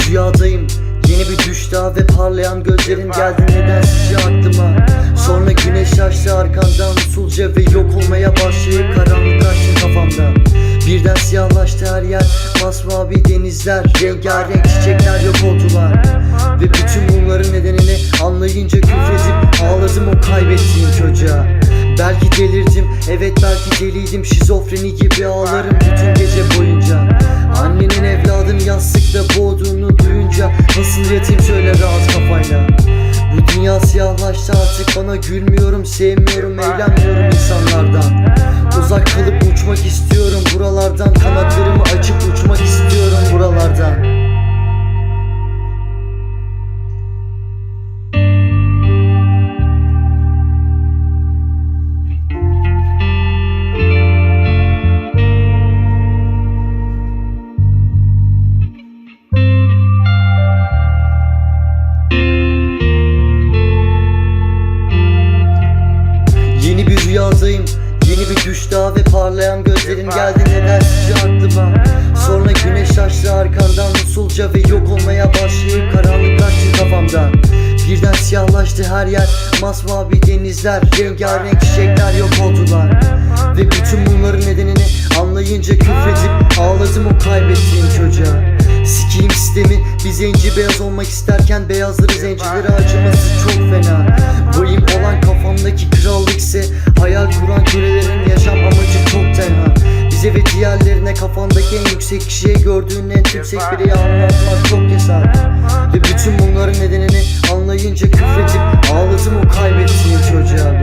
Bir rüyadayım. Yeni bir düş daha ve parlayan gözlerin geldi. Nedensizce aklıma? Sonra güneş açtı arkandan usulca ve yok olmaya başlayıp karanlık açtı kafamda. Birden siyahlaştı her yer. Masmavi denizler Rengarenk çiçekler yok oldular. Ve bütün bunların nedenini anlayınca küfredip Ağladım o kaybettiğim çocuğa. Belki delirdim evet belki deliydim. Şizofreni gibi ağlarım bütün gece boyunca. Annenin evladın Nasıl yatayım şöyle rahat kafayla. Bu dünya siyahlaştı artık bana gülmüyorum Sevmiyorum eğlenmiyorum insanlardan. Uzak kalıp uçmak istiyorum geldi nedensizce aklıma Sonra güneş açtı arkandan usulca ve yok olmaya başlayıp karanlık açtı kafamda Birden siyahlaştı her yer masmavi denizler Rengarenk çiçekler yok oldular. Ve bütün bunların nedenini anlayınca küfredip ağladım o kaybettiğim çocuğa. Sikiyim sistemi bir zenci beyaz olmak isterken beyazları zencilere acıması çok fena. Boyum olan kafamdaki krallık ise yüksek kişiye gördüğün en yüksek bireyi anlatmak çok yasak. Ve bütün bunların nedenini anlayınca küfredip ağladım o kaybettiğim çocuğa